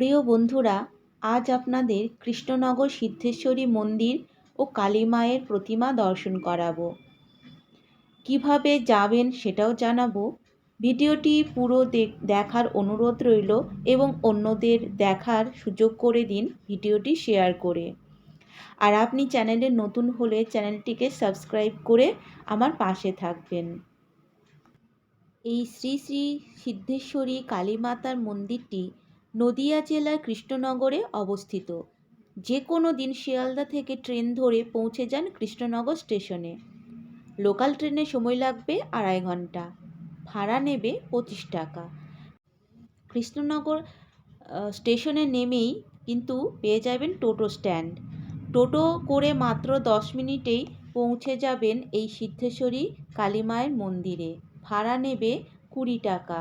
প্রিয় বন্ধুরা, আজ আপনাদের কৃষ্ণনগর সিদ্ধেশ্বরী মন্দির ও কালী মায়ের প্রতিমা দর্শন করাবো। কীভাবে যাবেন সেটাও জানাব। ভিডিওটি পুরো দেখার অনুরোধ রইল এবং অন্যদের দেখার সুযোগ করে দিন ভিডিওটি শেয়ার করে। আর আপনি চ্যানেলে নতুন হলে চ্যানেলটিকে সাবস্ক্রাইব করে আমার পাশে থাকবেন। এই শ্রী শ্রী সিদ্ধেশ্বরী কালী মাতার মন্দিরটি নদিয়া জেলার কৃষ্ণনগরে অবস্থিত। যে কোনো দিন শিয়ালদা থেকে ট্রেন ধরে পৌঁছে যান কৃষ্ণনগর স্টেশনে। লোকাল ট্রেনে সময় লাগবে আড়াই ঘণ্টা। ভাড়া নেবে পঁচিশ টাকা। কৃষ্ণনগর স্টেশনে নেমেই কিন্তু পেয়ে যাবেন টোটো স্ট্যান্ড। টোটো করে মাত্র দশ মিনিটেই পৌঁছে যাবেন এই সিদ্ধেশ্বরী কালী মায়ের মন্দিরে। ভাড়া নেবে কুড়ি টাকা।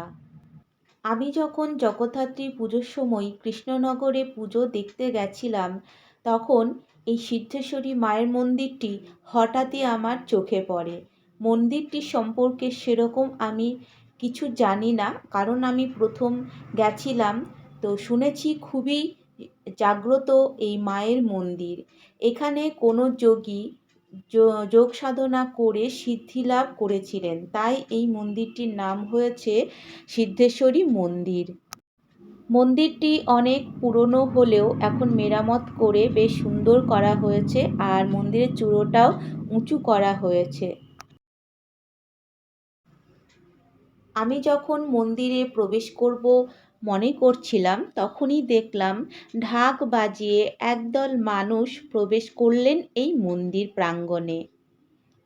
আমি যখন জগদ্ধাত্রী পুজোর সময় কৃষ্ণনগরে পুজো দেখতে গেছিলাম, তখন এই সিদ্ধেশ্বরী মায়ের মন্দিরটি হঠাৎই আমার চোখে পড়ে। মন্দিরটি সম্পর্কে সেরকম আমি কিছু জানি না, কারণ আমি প্রথম গেছিলাম। তো শুনেছি খুবই জাগ্রত এই মায়ের মন্দির। এখানে কোনো যোগী যোগ সাধনা করে সিদ্ধি লাভ করেছিলেন। তাই এই মন্দিরটির নাম হয়েছে সিদ্ধেশ্বরী মন্দির। মন্দিরটি অনেক পুরনো হলেও এখন মেরামত করে বেশ সুন্দর করা হয়েছে আর মন্দিরের চূড়োটাও উঁচু করা হয়েছে। আমি যখন মন্দিরে প্রবেশ করব মনে করছিলাম, তখনই দেখলাম ঢাক বাজিয়ে একদল মানুষ প্রবেশ করলেন এই মন্দির প্রাঙ্গণে।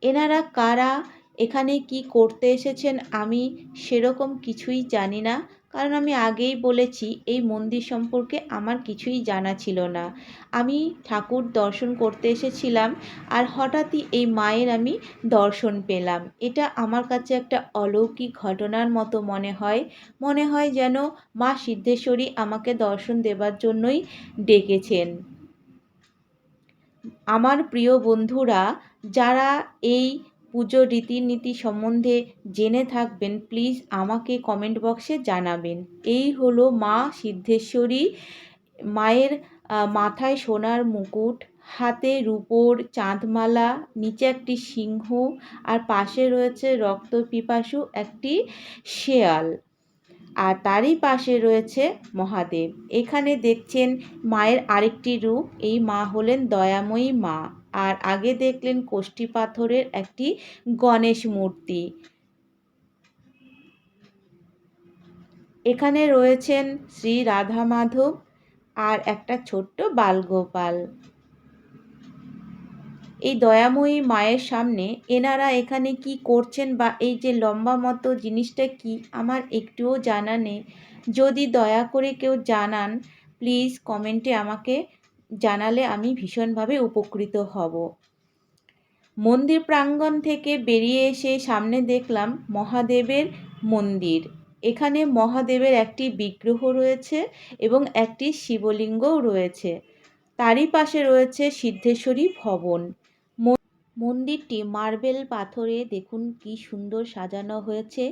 এনারা কারা এখানে কি করতে এসেছেন আমি সেরকম কিছুই জানি না। কারণ আমি আগেই বলেছি, এই মন্দির সম্পর্কে আমার কিছুই জানা ছিল না। আমি ঠাকুর দর্শন করতে এসেছিলাম আর হঠাৎই এই মায়ের আমি দর্শন পেলাম। এটা আমার কাছে একটা অলৌকিক ঘটনার মতো মনে হয়। মনে হয় যেন মা সিদ্ধেশ্বরী আমাকে দর্শন দেবার জন্যই ডেকেছেন। আমার প্রিয় বন্ধুরা, যারা এই পুজোর রীতিনীতি সম্বন্ধে জেনে থাকবেন প্লিজ আমাকে কমেন্ট বক্সে জানাবেন। এই হলো মা সিদ্ধেশ্বরী মায়ের মাথায় সোনার মুকুট, হাতে রূপোর চাঁদমালা, নিচে একটি সিংহ, আর পাশে রয়েছে রক্ত পিপাসু একটি শেয়াল। আর তারই পাশে রয়েছে মহাদেব। এখানে দেখছেন মায়ের আরেকটি রূপ, এই মা হলেন দয়াময়ী মা। আর আগে দেখলেন কোষ্ঠী পাথরের একটি গণেশ মূর্তি। এখানে রয়েছেন শ্রী রাধা মাধব আর একটা ছোট্ট বালগোপাল। এই দয়াময়ী মায়ের সামনে এনারা এখানে কি করছেন বা এই যে লম্বা মতো জিনিসটা কি আমার একটুও জানা নেই। যদি দয়া করে কেউ জানান প্লিজ কমেন্টে আমাকে জানালে আমি ভীষণভাবে উপকৃত হব। মন্দির প্রাঙ্গণ থেকে বেরিয়ে এসে সামনে দেখলাম মহাদেবের মন্দির। এখানে মহাদেবের একটি বিগ্রহ রয়েছে এবং একটি শিবলিঙ্গও রয়েছে। তারই পাশে রয়েছে সিদ্ধেশ্বরী ভবন। মন্দিরটি মার্বেল পাথরে দেখুন কি সুন্দর সাজানো হয়েছে।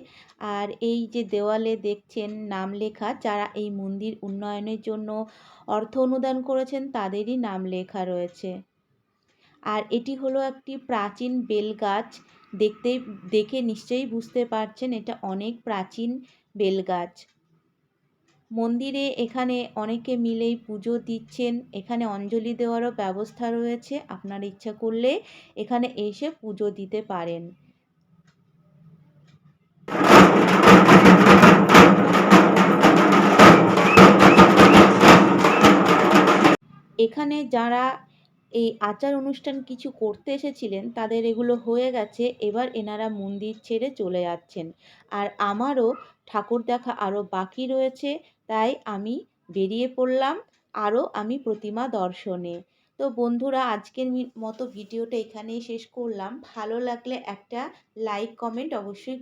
আর এই যে দেওয়ালে দেখছেন নাম লেখা, যারা এই মন্দির উন্নয়নের জন্য অর্থ অনুদান করেছেন তাদেরই নাম লেখা রয়েছে। আর এটি হলো একটি প্রাচীন বেলগাছ দেখতে, দেখে নিশ্চয়ই বুঝতে পারছেন এটা অনেক প্রাচীন বেলগাছ মন্দিরে এখানে অনেকে মিলেই পুজো দিচ্ছেন। এখানে অঞ্জলি দেওয়ারও ব্যবস্থা রয়েছে, আপনার ইচ্ছা করলে এখানে এসে পুজো দিতে পারেন। এখানে যারা এই আচার অনুষ্ঠান কিছু করতে এসেছিলেন, তাদের এগুলো হয়ে গেছে, এবার এনারা মন্দির ছেড়ে চলে যাচ্ছেন। আর আমারও ঠাকুর দেখা আরও বাকি রয়েছে। তাই আমি বেরিয়ে পড়লাম আরও আমি প্রতিমা দর্শনে। তো বন্ধুরা, আজকের মতো ভিডিওটা এখানেই শেষ করলাম। ভালো লাগলে একটা লাইক কমেন্ট অবশ্যই